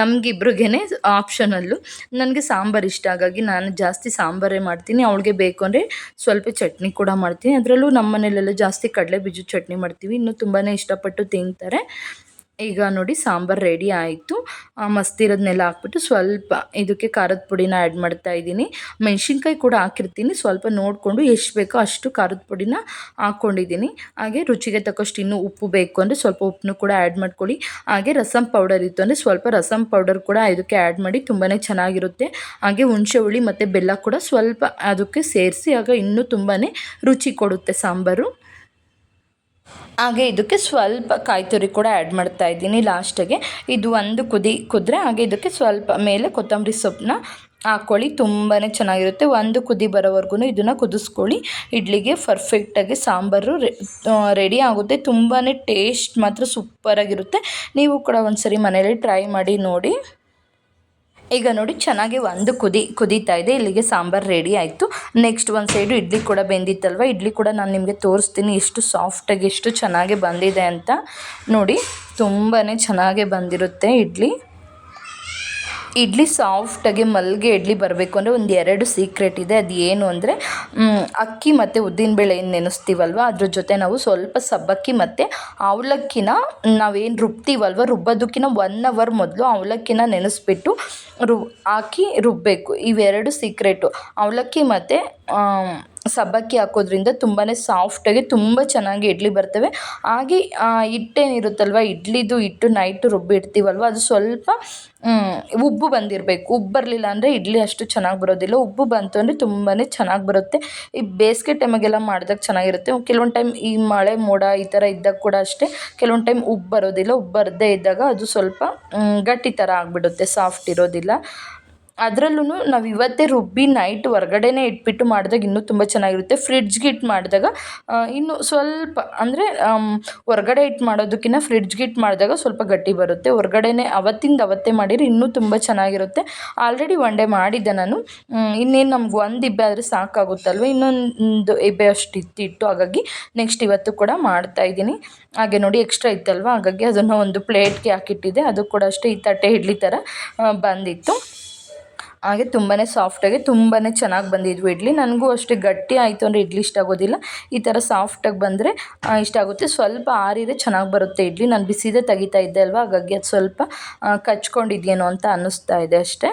ನಮಗಿಬ್ರಿಗೇ ಆಪ್ಷನಲ್ಲೂ ನನಗೆ ಸಾಂಬಾರು ಇಷ್ಟ. ಹಾಗಾಗಿ ನಾನು ಜಾಸ್ತಿ ಸಾಂಬಾರೇ ಮಾಡ್ತೀನಿ. ಅವಳಿಗೆ ಬೇಕು ಅಂದರೆ ಸ್ವಲ್ಪ ಚಟ್ನಿ ಕೂಡ ಮಾಡ್ತೀನಿ. ಅದರಲ್ಲೂ ನಮ್ಮ ಮನೆಯಲ್ಲೆಲ್ಲ ಜಾಸ್ತಿ ಕಡಲೆ ಬೀಜದ ಚಟ್ನಿ ಮಾಡ್ತೀವಿ. ಇನ್ನೂ ತುಂಬಾ ಇಷ್ಟಪಟ್ಟು ತಿಂತಾರೆ. ಈಗ ನೋಡಿ ಸಾಂಬಾರು ರೆಡಿ ಆಯಿತು. ಮಸ್ತಿರೋದನ್ನೆಲ್ಲ ಹಾಕ್ಬಿಟ್ಟು ಸ್ವಲ್ಪ ಇದಕ್ಕೆ ಖಾರದ ಪುಡಿನ ಆ್ಯಡ್ ಮಾಡ್ತಾ ಇದ್ದೀನಿ. ಮೆಣಸಿನ್ಕಾಯಿ ಕೂಡ ಹಾಕಿರ್ತೀನಿ. ಸ್ವಲ್ಪ ನೋಡಿಕೊಂಡು ಎಷ್ಟು ಬೇಕೋ ಅಷ್ಟು ಖಾರದ ಪುಡಿನ ಹಾಕ್ಕೊಂಡಿದ್ದೀನಿ ಹಾಗೆ ರುಚಿಗೆ ತಕ್ಕಷ್ಟು ಇನ್ನೂ ಉಪ್ಪು ಬೇಕು ಅಂದರೆ ಸ್ವಲ್ಪ ಉಪ್ಪನ್ನು ಕೂಡ ಆ್ಯಡ್ ಮಾಡ್ಕೊಳ್ಳಿ. ಹಾಗೆ ರಸಮ್ ಪೌಡರ್ ಇತ್ತು ಅಂದರೆ ಸ್ವಲ್ಪ ರಸಮ್ ಪೌಡರ್ ಕೂಡ ಇದಕ್ಕೆ ಆ್ಯಡ್ ಮಾಡಿ ತುಂಬಾ ಚೆನ್ನಾಗಿರುತ್ತೆ. ಹಾಗೆ ಹುಣಸೆ ಹುಳಿ ಮತ್ತು ಬೆಲ್ಲ ಕೂಡ ಸ್ವಲ್ಪ ಅದಕ್ಕೆ ಸೇರಿಸಿ ಆಗ ಇನ್ನೂ ತುಂಬಾ ರುಚಿ ಕೊಡುತ್ತೆ ಸಾಂಬಾರು. ಹಾಗೆ ಇದಕ್ಕೆ ಸ್ವಲ್ಪ ಕಾಯಿ ತುರಿ ಕೂಡ ಆ್ಯಡ್ ಮಾಡ್ತಾ ಇದ್ದೀನಿ ಲಾಸ್ಟಿಗೆ ಇದು ಒಂದು ಕುದಿ, ಕುದ್ರೆ, ಹಾಗೆ ಇದಕ್ಕೆ ಸ್ವಲ್ಪ ಮೇಲೆ ಕೊತ್ತಂಬರಿ ಸೊಪ್ಪನ್ನ ಹಾಕ್ಕೊಳ್ಳಿ ತುಂಬಾ ಚೆನ್ನಾಗಿರುತ್ತೆ. ಒಂದು ಕುದಿ ಬರೋವರೆಗೂ ಇದನ್ನು ಕುದಿಸ್ಕೊಳ್ಳಿ. ಇಡ್ಲಿಗೆ ಪರ್ಫೆಕ್ಟಾಗಿ ಸಾಂಬಾರು ರೆಡಿ ಆಗುತ್ತೆ. ತುಂಬಾ ಟೇಸ್ಟ್ ಮಾತ್ರ ಸೂಪರಾಗಿರುತ್ತೆ ನೀವು ಕೂಡ ಒಂದು ಸರಿ ಮನೇಲಿ ಟ್ರೈ ಮಾಡಿ ನೋಡಿ. ಈಗ ನೋಡಿ, ಚೆನ್ನಾಗಿ ಒಂದು ಕುದಿ, ಕುದೀತಾ ಇದೆ. ಇಲ್ಲಿಗೆ ಸಾಂಬಾರು ರೆಡಿ ಆಯಿತು. ನೆಕ್ಸ್ಟ್ ಒಂದು ಸೈಡು ಇಡ್ಲಿ ಕೂಡ ಬೆಂದಿತ್ತಲ್ವ? ಇಡ್ಲಿ ಕೂಡ ನಾನು ನಿಮಗೆ ತೋರಿಸ್ತೀನಿ ಎಷ್ಟು ಸಾಫ್ಟಾಗಿ ಎಷ್ಟು ಚೆನ್ನಾಗಿ ಬಂದಿದೆ ಅಂತ. ನೋಡಿ ತುಂಬಾ ಚೆನ್ನಾಗೆ ಬಂದಿರುತ್ತೆ ಇಡ್ಲಿ. ಇಡ್ಲಿ ಸಾಫ್ಟಾಗಿ ಮಲ್ಗೆ ಇಡ್ಲಿ ಬರಬೇಕು ಅಂದರೆ ಒಂದು ಎರಡು ಸೀಕ್ರೆಟ್ ಇದೆ. ಅದು ಏನು ಅಂದರೆ ಅಕ್ಕಿ ಮತ್ತು ಉದ್ದಿನಬೇಳೆ ಏನು ನೆನೆಸ್ತೀವಲ್ವ? ಅದ್ರ ಜೊತೆ ನಾವು ಸ್ವಲ್ಪ ಸಬ್ಬಕ್ಕಿ ಮತ್ತು ಅವಲಕ್ಕಿನ ನಾವೇನು ರುಬ್ತೀವಲ್ವ? ರುಬ್ಬೋದಕ್ಕಿಂತ ಒನ್ ಅವರ್ ಮೊದಲು ಅವಲಕ್ಕಿನ ನೆನೆಸ್ಬಿಟ್ಟು ರು ಹಾಕಿ ರುಬ್ಬಬೇಕು ಇವೆರಡು ಸೀಕ್ರೆಟು ಅವಲಕ್ಕಿ ಮತ್ತು ಸಬ್ಬಕ್ಕಿ ಹಾಕೋದ್ರಿಂದ ತುಂಬಾ ಸಾಫ್ಟಾಗಿ ತುಂಬ ಚೆನ್ನಾಗಿ ಇಡ್ಲಿ ಬರ್ತವೆ. ಹಾಗೆ ಹಿಟ್ಟೇನಿರುತ್ತಲ್ವ, ಇಡ್ಲಿದು ಹಿಟ್ಟು ನೈಟು ರುಬ್ಬಿಡ್ತೀವಲ್ವ ಅದು ಸ್ವಲ್ಪ ಉಬ್ಬು ಬಂದಿರಬೇಕು. ಉಬ್ಬು ಬರಲಿಲ್ಲ ಅಂದರೆ ಇಡ್ಲಿ ಅಷ್ಟು ಚೆನ್ನಾಗಿ ಬರೋದಿಲ್ಲ. ಉಬ್ಬು ಬಂತು ಅಂದರೆ ತುಂಬಾ ಚೆನ್ನಾಗಿ ಬರುತ್ತೆ. ಈ ಬೇಸಿಗೆ ಟೈಮಾಗೆಲ್ಲ ಮಾಡಿದಾಗ ಚೆನ್ನಾಗಿರುತ್ತೆ. ಕೆಲವೊಂದು ಟೈಮ್ ಈ ಮಳೆ ಮೋಡ ಈ ಥರ ಇದ್ದಾಗ ಕೂಡ ಅಷ್ಟೇ. ಕೆಲವೊಂದು ಟೈಮ್ ಉಬ್ಬು ಬರೋದಿಲ್ಲ. ಉಬ್ಬು ಬರದೇ ಇದ್ದಾಗ ಅದು ಸ್ವಲ್ಪ ಗಟ್ಟಿ ಥರ ಆಗಿಬಿಡುತ್ತೆ. ಸಾಫ್ಟ್ ಇರೋದಿಲ್ಲ. ಅದರಲ್ಲೂ ನಾವು ಇವತ್ತೇ ರುಬ್ಬಿ ನೈಟ್ ಹೊರ್ಗಡೆನೇ ಇಟ್ಬಿಟ್ಟು ಮಾಡಿದಾಗ ಇನ್ನೂ ತುಂಬ ಚೆನ್ನಾಗಿರುತ್ತೆ. ಫ್ರಿಡ್ಜ್ಗೆ ಇಟ್ಟು ಮಾಡಿದಾಗ ಇನ್ನೂ ಸ್ವಲ್ಪ, ಅಂದರೆ ಹೊರ್ಗಡೆ ಇಟ್ಟು ಮಾಡೋದಕ್ಕಿಂತ ಫ್ರಿಡ್ಜ್ಗೆ ಇಟ್ಟು ಮಾಡಿದಾಗ ಸ್ವಲ್ಪ ಗಟ್ಟಿ ಬರುತ್ತೆ. ಹೊರ್ಗಡೆನೇ ಅವತ್ತಿಂದ ಅವತ್ತೇ ಮಾಡಿದ್ರೆ ಇನ್ನೂ ತುಂಬ ಚೆನ್ನಾಗಿರುತ್ತೆ. ಆಲ್ರೆಡಿ ಒನ್ ಡೇ ಮಾಡಿದ್ದೆ ನಾನು. ಇನ್ನೇನು ನಮ್ಗೆ ಒಂದು ಇಬ್ಬೆ ಆದರೆ ಸಾಕಾಗುತ್ತಲ್ವ? ಇನ್ನೊಂದು ಇಬ್ಬೆ ಅಷ್ಟು ಇತ್ತಿಟ್ಟು ಹಾಗಾಗಿ ನೆಕ್ಸ್ಟ್ ಇವತ್ತು ಕೂಡ ಮಾಡ್ತಾ ಇದ್ದೀನಿ. ಹಾಗೆ ನೋಡಿ ಎಕ್ಸ್ಟ್ರಾ ಇತ್ತಲ್ವ? ಹಾಗಾಗಿ ಅದನ್ನು ಒಂದು ಪ್ಲೇಟ್ಗೆ ಹಾಕಿಟ್ಟಿದ್ದೆ. ಅದು ಕೂಡ ಅಷ್ಟೇ ಈ ತಟ್ಟೆ ಇಡ್ಲಿ ಥರ ಬಂದಿತ್ತು. ಹಾಗೆ ತುಂಬಾ ಸಾಫ್ಟಾಗಿ ತುಂಬಾ ಚೆನ್ನಾಗಿ ಬಂದಿದ್ವು ಇಡ್ಲಿ. ನನಗೂ ಅಷ್ಟೇ ಗಟ್ಟಿ ಆಯಿತು ಅಂದರೆ ಇಡ್ಲಿ ಇಷ್ಟ ಆಗೋದಿಲ್ಲ. ಈ ಥರ ಸಾಫ್ಟಾಗಿ ಬಂದರೆ ಇಷ್ಟ ಆಗುತ್ತೆ. ಸ್ವಲ್ಪ ಆರಿದರೆ ಚೆನ್ನಾಗಿ ಬರುತ್ತೆ ಇಡ್ಲಿ. ನಾನು ಬಿಸಿದೇ ತೆಗಿತಾ ಇದ್ದೆ ಅಲ್ವಾ? ಹಾಗಾಗಿ ಅದು ಸ್ವಲ್ಪ ಕಚ್ಕೊಂಡಿದ್ಯೇನೋ ಅಂತ ಅನ್ನಿಸ್ತಾ ಇದೆ ಅಷ್ಟೇ.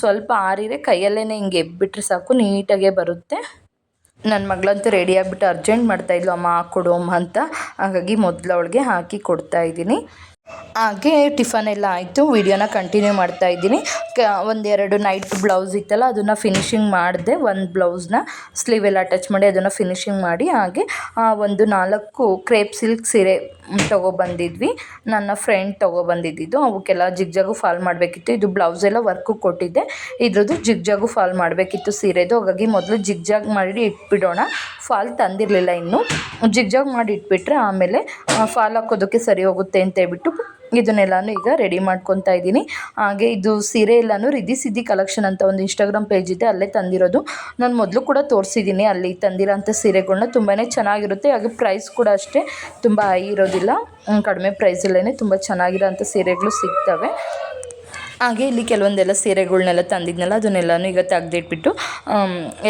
ಸ್ವಲ್ಪ ಆರಿದ್ರೆ ಕೈಯಲ್ಲೇ ಹಿಂಗೆ ಎಬ್ಬಿಟ್ರೆ ಸಾಕು, ನೀಟಾಗೇ ಬರುತ್ತೆ. ನನ್ನ ಮಗಳಂತೂ ರೆಡಿ ಆಗಿಬಿಟ್ಟು ಅರ್ಜೆಂಟ್ ಮಾಡ್ತಾಯಿದ್ಲು ಅಮ್ಮ, ಹಾಕ್ಕೊಡು, ಅಮ್ಮ ಅಂತ. ಹಾಗಾಗಿ ಮೊದಲು ಅವಳಿಗೆ ಹಾಕಿ ಕೊಡ್ತಾಯಿದ್ದೀನಿ ಹಾಗೆ ಟಿಫನ್ ಎಲ್ಲ ಆಯಿತು. ವೀಡಿಯೋನ ಕಂಟಿನ್ಯೂ ಮಾಡ್ತಾ ಇದ್ದೀನಿ. ಕ, ಒಂದೆರಡು ನೈಟ್ ಬ್ಲೌಸ್ ಇತ್ತಲ್ಲ, ಅದನ್ನು ಫಿನಿಶಿಂಗ್ ಮಾಡಿದೆ. ಒಂದು ಬ್ಲೌಸ್ನ ಸ್ಲೀವ್ ಎಲ್ಲ ಅಟ್ಯಾಚ್ ಮಾಡಿ ಅದನ್ನು ಫಿನಿಶಿಂಗ್ ಮಾಡಿ, ಹಾಗೆ ಒಂದು ನಾಲ್ಕು ಕ್ರೇಪ್ ಸಿಲ್ಕ್ ಸೀರೆ ತೊಗೊಬಂದಿದ್ವಿ ನನ್ನ ಫ್ರೆಂಡ್ ತೊಗೊಬಂದಿದ್ದು ಅವಕ್ಕೆಲ್ಲ ಜಿಗ್ಜಾಗು ಫಾಲ್ ಮಾಡಬೇಕಿತ್ತು. ಇದು ಬ್ಲೌಸ್ ಎಲ್ಲ ವರ್ಕು ಕೊಟ್ಟಿದ್ದೆ. ಇದ್ರದ್ದು ಜಿಗ್ಜಾಗು ಫಾಲ್ ಮಾಡಬೇಕಿತ್ತು ಸೀರೆದು. ಹಾಗಾಗಿ ಮೊದಲು ಜಿಗ್ಜಾಗ್ ಮಾಡಿ ಇಟ್ಬಿಡೋಣ. ಫಾಲ್ ತಂದಿರಲಿಲ್ಲ ಇನ್ನು. ಜಿಗ್ಜಾಗ್ ಮಾಡಿ ಇಟ್ಬಿಟ್ರೆ ಆಮೇಲೆ ಫಾಲ್ ಹಾಕೋದಕ್ಕೆ ಸರಿ ಹೋಗುತ್ತೆ ಅಂತ ಹೇಳ್ಬಿಟ್ಟು ಇದನ್ನೆಲ್ಲನೂ ಈಗ ರೆಡಿ ಮಾಡ್ಕೊತಾ ಇದ್ದೀನಿ. ಹಾಗೆ ಇದು ಸೀರೆ ಎಲ್ಲನೂ ರಿದ್ದಿ ಸಿದ್ದಿ ಕಲೆಕ್ಷನ್ ಅಂತ ಒಂದು ಇನ್ಸ್ಟಾಗ್ರಾಮ್ ಪೇಜ್ ಇದೆ, ಅಲ್ಲೇ ತಂದಿರೋದು. ನಾನು ಮೊದಲು ಕೂಡ ತೋರಿಸಿದ್ದೀನಿ, ಅಲ್ಲಿ ತಂದಿರೋಂಥ ಸೀರೆಗಳನ್ನ ತುಂಬಾ ಚೆನ್ನಾಗಿರುತ್ತೆ. ಹಾಗೆ ಪ್ರೈಸ್ ಕೂಡ ಅಷ್ಟೇ ತುಂಬ ಹೈ ಇರೋದಿಲ್ಲ. ಕಡಿಮೆ ಪ್ರೈಸಲ್ಲೇ ತುಂಬ ಚೆನ್ನಾಗಿರೋಂಥ ಸೀರೆಗಳು ಸಿಗ್ತವೆ. ಹಾಗೆ ಇಲ್ಲಿ ಕೆಲವೊಂದೆಲ್ಲ ಸೀರೆಗಳನ್ನೆಲ್ಲ ತಂದಿದ್ನಲ್ಲ, ಅದನ್ನೆಲ್ಲನೂ ಈಗ ತೆಗ್ದಿಟ್ಬಿಟ್ಟು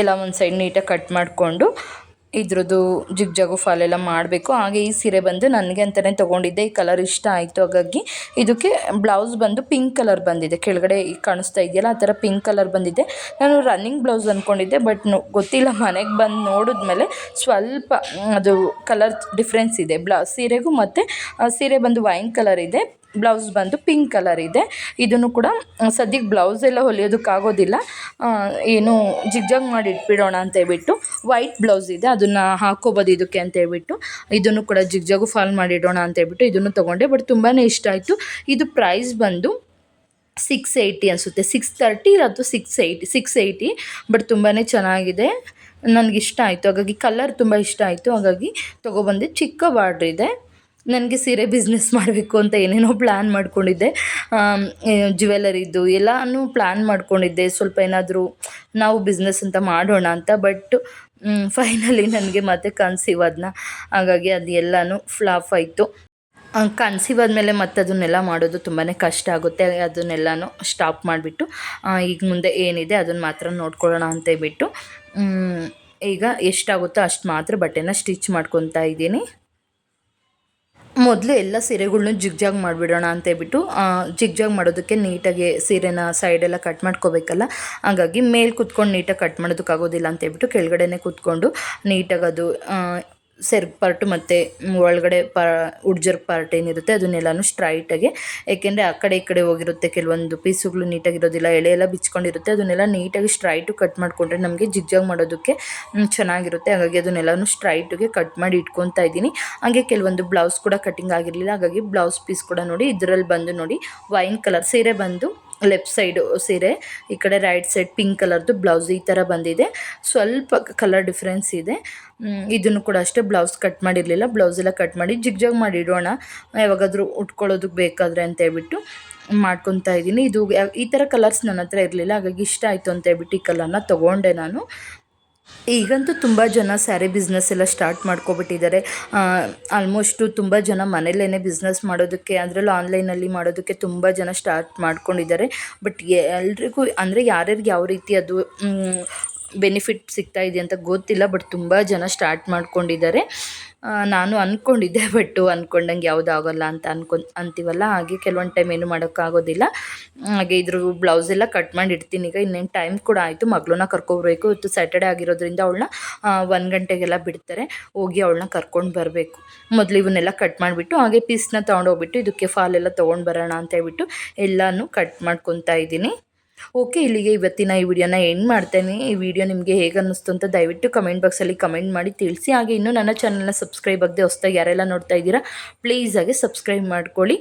ಎಲ್ಲ ಒಂದು ಸೈಡ್ ನೀಟಾಗಿ ಕಟ್ ಮಾಡಿಕೊಂಡು ಇದ್ರದ್ದು ಫಾಲ್ ಫಾಲೆಲ್ಲ ಮಾಡಬೇಕು. ಹಾಗೆ ಈ ಸೀರೆ ಬಂದು ನನಗೆ ಅಂತಲೇ ತೊಗೊಂಡಿದ್ದೆ. ಈ ಕಲರ್ ಇಷ್ಟ ಆಯಿತು. ಹಾಗಾಗಿ ಇದಕ್ಕೆ ಬ್ಲೌಸ್ ಬಂದು ಪಿಂಕ್ ಕಲರ್ ಬಂದಿದೆ. ಕೆಳಗಡೆ ಕಾಣಿಸ್ತಾ ಇದೆಯಲ್ಲ, ಆ ಥರ ಪಿಂಕ್ ಕಲರ್ ಬಂದಿದೆ. ನಾನು ರನ್ನಿಂಗ್ ಬ್ಲೌಸ್ ಅಂದ್ಕೊಂಡಿದ್ದೆ ಬಟ್ ಗೊತ್ತಿಲ್ಲ. ಮನೆಗೆ ಬಂದು ನೋಡಿದ್ಮೇಲೆ ಸ್ವಲ್ಪ ಅದು ಕಲರ್ ಡಿಫ್ರೆನ್ಸ್ ಇದೆ. ಬ್ಲೌ, ಸೀರೆಗೂ ಮತ್ತು ಸೀರೆ ಬಂದು ವೈನ್ ಕಲರ್ ಇದೆ. ಬ್ಲೌಸ್ ಬಂದು ಪಿಂಕ್ ಕಲರ್ ಇದೆ. ಇದನ್ನು ಕೂಡ ಸದ್ಯಕ್ಕೆ ಬ್ಲೌಸ್ ಎಲ್ಲ ಹೊಲಿಯೋದಕ್ಕಾಗೋದಿಲ್ಲ. ಏನು ಜಿಗ್ಜಾಗ್ ಮಾಡಿ ಇಟ್ಬಿಡೋಣ ಅಂತ ಹೇಳ್ಬಿಟ್ಟು ವೈಟ್ ಬ್ಲೌಸ್ ಇದೆ, ಅದನ್ನು ಹಾಕೋಬೋದು ಇದಕ್ಕೆ ಅಂತ ಹೇಳ್ಬಿಟ್ಟು. ಇದನ್ನು ಕೂಡ ಜಿಗ್ಜಾಗು ಫಾಲ್ ಮಾಡಿಡೋಣ ಅಂತ ಹೇಳ್ಬಿಟ್ಟು ಇದನ್ನು ತೊಗೊಂಡೆ, ಬಟ್ ತುಂಬಾ ಇಷ್ಟ ಆಯಿತು. ಇದು ಪ್ರೈಸ್ ಬಂದು ಸಿಕ್ಸ್ ಏಯ್ಟಿ ಅನಿಸುತ್ತೆ. ಸಿಕ್ಸ್ ತರ್ಟಿ ಅಥವಾ six eighty six eighty but ತುಂಬಾ ಚೆನ್ನಾಗಿದೆ. ನನಗಿಷ್ಟ ಆಯಿತು, ಹಾಗಾಗಿ ಕಲರ್ ತುಂಬ ಇಷ್ಟ ಆಯಿತು. ಹಾಗಾಗಿ ತೊಗೊಬಂದೆ, ಚಿಕ್ಕ ಬಾರ್ಡ್ರ್ ಇದೆ. ನನಗೆ ಸೀರೆ ಬಿಸ್ನೆಸ್ ಮಾಡಬೇಕು ಅಂತ ಏನೇನೋ ಪ್ಲ್ಯಾನ್ ಮಾಡ್ಕೊಂಡಿದ್ದೆ. ಜ್ಯುವೆಲರಿದು ಎಲ್ಲನೂ ಪ್ಲ್ಯಾನ್ ಮಾಡ್ಕೊಂಡಿದ್ದೆ. ಸ್ವಲ್ಪ ಏನಾದರೂ ನಾವು ಬಿಸ್ನೆಸ್ ಅಂತ ಮಾಡೋಣ ಅಂತ ಬಟ್ ಫೈನಲಿ ನನಗೆ ಮತ್ತೆ ಕನ್ಸೀವ್ ಅದನ್ನ ಹಾಗಾಗಿ ಅದು ಎಲ್ಲಾನು ಫ್ಲಾಪ್ ಆಯಿತು. ಕನ್ಸಿವಾದ ಮೇಲೆ ಮತ್ತೆ ಅದನ್ನೆಲ್ಲ ಮಾಡೋದು ತುಂಬಾ ಕಷ್ಟ ಆಗುತ್ತೆ. ಅದನ್ನೆಲ್ಲನೂ ಸ್ಟಾಪ್ ಮಾಡಿಬಿಟ್ಟು ಈಗ ಮುಂದೆ ಏನಿದೆ ಅದನ್ನು ಮಾತ್ರ ನೋಡ್ಕೊಳ್ಳೋಣ ಅಂತ ಹೇಳ್ಬಿಟ್ಟು ಈಗ ಎಷ್ಟಾಗುತ್ತೋ ಅಷ್ಟು ಮಾತ್ರ ಬಟ್ಟೆನ ಸ್ಟಿಚ್ ಮಾಡ್ಕೊತಾ ಇದ್ದೀನಿ. ಮೊದಲು ಎಲ್ಲ ಸೀರೆಗಳ್ನೂ ಜಿಗ್ಜಾಗ್ ಮಾಡಿಬಿಡೋಣ ಅಂತೇಳ್ಬಿಟ್ಟು ಜಿಗ್ಜಾಗ್ ಮಾಡೋದಕ್ಕೆ ನೀಟಾಗಿ ಸೀರೆನ ಸೈಡೆಲ್ಲ ಕಟ್ ಮಾಡ್ಕೋಬೇಕಲ್ಲ? ಹಾಗಾಗಿ ಮೇಲೆ ಕುತ್ಕೊಂಡು ನೀಟಾಗಿ ಕಟ್ ಮಾಡೋದಕ್ಕಾಗೋದಿಲ್ಲ ಅಂತೇಳ್ಬಿಟ್ಟು ಕೆಳಗಡೆನೇ ಕೂತ್ಕೊಂಡು ನೀಟಾಗಿ ಅದು ಸೆರ್ಗ್ ಪಾರ್ಟು ಮತ್ತು ಒಳಗಡೆ ಪಾ, ಉಡ್ಜರ್ ಪಾರ್ಟ್ ಏನಿರುತ್ತೆ ಅದನ್ನೆಲ್ಲನೂ ಸ್ಟ್ರೈಟಾಗಿ ಏಕೆಂದರೆ ಆ ಕಡೆ ಈ ಕಡೆ ಹೋಗಿರುತ್ತೆ, ಕೆಲವೊಂದು ಪೀಸುಗಳು ನೀಟಾಗಿರೋದಿಲ್ಲ, ಎಳೆ ಎಲ್ಲ ಬಿಚ್ಕೊಂಡಿರುತ್ತೆ, ಅದನ್ನೆಲ್ಲ ನೀಟಾಗಿ ಸ್ಟ್ರೈಟು ಕಟ್ ಮಾಡಿಕೊಂಡ್ರೆ ನಮಗೆ ಜಿಗ್ಜಾಗ್ ಮಾಡೋದಕ್ಕೆ ಚೆನ್ನಾಗಿರುತ್ತೆ. ಹಾಗಾಗಿ ಅದನ್ನೆಲ್ಲನೂ ಸ್ಟ್ರೈಟಿಗೆ ಕಟ್ ಮಾಡಿ ಇಟ್ಕೊತಾ ಇದ್ದೀನಿ. ಹಾಗೆ ಕೆಲವೊಂದು ಬ್ಲೌಸ್ ಕೂಡ ಕಟ್ಟಿಂಗ್ ಆಗಿರಲಿಲ್ಲ, ಹಾಗಾಗಿ ಬ್ಲೌಸ್ ಪೀಸ್ ಕೂಡ ನೋಡಿ, ಇದರಲ್ಲಿ ಬಂದು ನೋಡಿ ವೈನ್ ಕಲರ್ ಸೀರೆ ಬಂದು ಲೆಫ್ಟ್ ಸೈಡು ಸೀರೆ, ಈ ಕಡೆ ರೈಟ್ ಸೈಡ್ ಪಿಂಕ್ ಕಲರ್ದು ಬ್ಲೌಸ್ ಈ ಥರ ಬಂದಿದೆ. ಸ್ವಲ್ಪ ಕಲರ್ ಡಿಫ್ರೆನ್ಸ್ ಇದೆ. ಇದನ್ನು ಕೂಡ ಅಷ್ಟೇ ಬ್ಲೌಸ್ ಕಟ್ ಮಾಡಿರಲಿಲ್ಲ. ಬ್ಲೌಸ್ ಎಲ್ಲ ಕಟ್ ಮಾಡಿ ಜಿಗ್ಜಾಗ್ ಮಾಡಿ ಇಡೋಣ. ಯಾವಾಗಾದರೂ ಉಟ್ಕೊಳ್ಳೋದಕ್ಕೆ ಬೇಕಾದರೆ ಅಂತ ಹೇಳ್ಬಿಟ್ಟು ಮಾಡ್ಕೊತಾ ಇದ್ದೀನಿ. ಇದು ಈ ಥರ ಕಲರ್ಸ್ ನನ್ನ ಹತ್ರ ಇರಲಿಲ್ಲ. ಹಾಗಾಗಿ ಇಷ್ಟ ಆಯಿತು ಅಂತ ಹೇಳ್ಬಿಟ್ಟು ಈ ಕಲರ್ನ ತೊಗೊಂಡೆ ನಾನು. ಈಗಂತೂ ತುಂಬ ಜನ ಸ್ಯಾರಿ ಬಿಸ್ನೆಸ್ ಎಲ್ಲ ಸ್ಟಾರ್ಟ್ ಮಾಡ್ಕೊಬಿಟ್ಟಿದ್ದಾರೆ. ಆಲ್ಮೋಸ್ಟು ತುಂಬ ಜನ ಮನೇಲೇ ಬಿಸ್ನೆಸ್ ಮಾಡೋದಕ್ಕೆ, ಅದರಲ್ಲೂ ಆನ್ಲೈನಲ್ಲಿ ಮಾಡೋದಕ್ಕೆ ತುಂಬ ಜನ ಸ್ಟಾರ್ಟ್ ಮಾಡ್ಕೊಂಡಿದ್ದಾರೆ. ಬಟ್ ಎಲ್ರಿಗೂ ಅಂದರೆ ಯಾರ್ಯಾರಿಗೆ ಯಾವ ರೀತಿ ಅದು ಬೆನಿಫಿಟ್ ಸಿಗ್ತಾ ಇದೆ ಅಂತ ಗೊತ್ತಿಲ್ಲ ಬಟ್ ತುಂಬ ಜನ ಸ್ಟಾರ್ಟ್ ಮಾಡ್ಕೊಂಡಿದ್ದಾರೆ. ನಾನು ಅಂದ್ಕೊಂಡಿದ್ದೆ ಬಟ್ಟು ಅಂದ್ಕೊಂಡಂಗೆ ಯಾವುದು ಆಗೋಲ್ಲ ಅಂತ ಅನ್ಕೊ, ಅಂತೀವಲ್ಲ, ಹಾಗೆ ಕೆಲವೊಂದು ಟೈಮ್ ಏನು ಮಾಡೋಕ್ಕಾಗೋದಿಲ್ಲ. ಹಾಗೆ ಇದ್ರ ಬ್ಲೌಸ್ ಎಲ್ಲ ಕಟ್ ಮಾಡಿ ಇಡ್ತೀನಿ ಈಗ ಇನ್ನೇನು ಟೈಮ್ ಕೂಡ ಆಯಿತು, ಮಗಳನ್ನ ಕರ್ಕೋಬೇಕು. ಇವತ್ತು ಸ್ಯಾಟರ್ಡೆ ಆಗಿರೋದ್ರಿಂದ ಅವಳನ್ನ ಒಂದು ಗಂಟೆಗೆಲ್ಲ ಬಿಡ್ತಾರೆ. ಹೋಗಿ ಅವಳನ್ನ ಕರ್ಕೊಂಡು ಬರಬೇಕು. ಮೊದಲು ಇವನ್ನೆಲ್ಲ ಕಟ್ ಮಾಡಿಬಿಟ್ಟು, ಹಾಗೆ ಪೀಸ್ನ ತೊಗೊಂಡೋಗ್ಬಿಟ್ಟು ಇದಕ್ಕೆ ಫಾಲೆಲ್ಲ ತೊಗೊಂಡು ಬರೋಣ ಅಂತ ಹೇಳ್ಬಿಟ್ಟು, ಎಲ್ಲನೂ ಕಟ್ ಮಾಡ್ಕೊತಾ ಇದ್ದೀನಿ. ಓಕೆ, ಇಲ್ಲಿಗೆ ಇವತ್ತಿನ ಈ ವಿಡಿಯೋನ ಎಂಡ್ ಮಾಡ್ತೇನೆ. ಈ ವಿಡಿಯೋ ನಿಮಗೆ ಹೇಗೆ ಅನ್ನಿಸ್ತು ಅಂತ ದಯವಿಟ್ಟು ಕಮೆಂಟ್ ಬಾಕ್ಸಲ್ಲಿ ಕಮೆಂಟ್ ಮಾಡಿ ತಿಳಿಸಿ. ಹಾಗೆ ಇನ್ನೂ ನನ್ನ ಚಾನಲ್ನ ಸಬ್ಸ್ಕ್ರೈಬ್ ಆಗದೆ ಹೊಸ್ದಾಗಿ ಯಾರೆಲ್ಲ ನೋಡ್ತಾ ಇದ್ದೀರಾ ಪ್ಲೀಸ್ ಆಗಿ ಸಬ್ಸ್ಕ್ರೈಬ್ ಮಾಡ್ಕೊಳ್ಳಿ.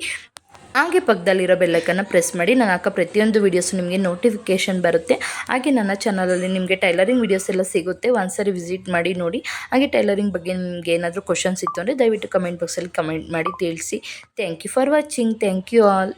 ಹಾಗೆ ಪಕ್ಕದಲ್ಲಿರೋ ಬೆಲ್ಲೈಕನ್ನು ಪ್ರೆಸ್ ಮಾಡಿ. ನಾನು ಹಾಕೋ ಪ್ರತಿಯೊಂದು ವೀಡಿಯೋಸು ನಿಮಗೆ ನೋಟಿಫಿಕೇಷನ್ ಬರುತ್ತೆ. ಹಾಗೆ ನನ್ನ ಚಾನಲಲ್ಲಿ ನಿಮಗೆ ಟೈಲರಿಂಗ್ ವೀಡಿಯೋಸ್ ಎಲ್ಲ ಸಿಗುತ್ತೆ. ಒಂದ್ಸರಿ ವಿಸಿಟ್ ಮಾಡಿ, ನೋಡಿ. ಹಾಗೆ ಟೈಲರಿಂಗ್ ಬಗ್ಗೆ ನಿಮಗೆ ಏನಾದರೂ ಕ್ವಶನ್ಸ್ ಇತ್ತು ಅಂದರೆ ದಯವಿಟ್ಟು ಕಮೆಂಟ್ ಬಾಕ್ಸಲ್ಲಿ ಕಮೆಂಟ್ ಮಾಡಿ, ತಿಳಿಸಿ. Thank you for watching thank you all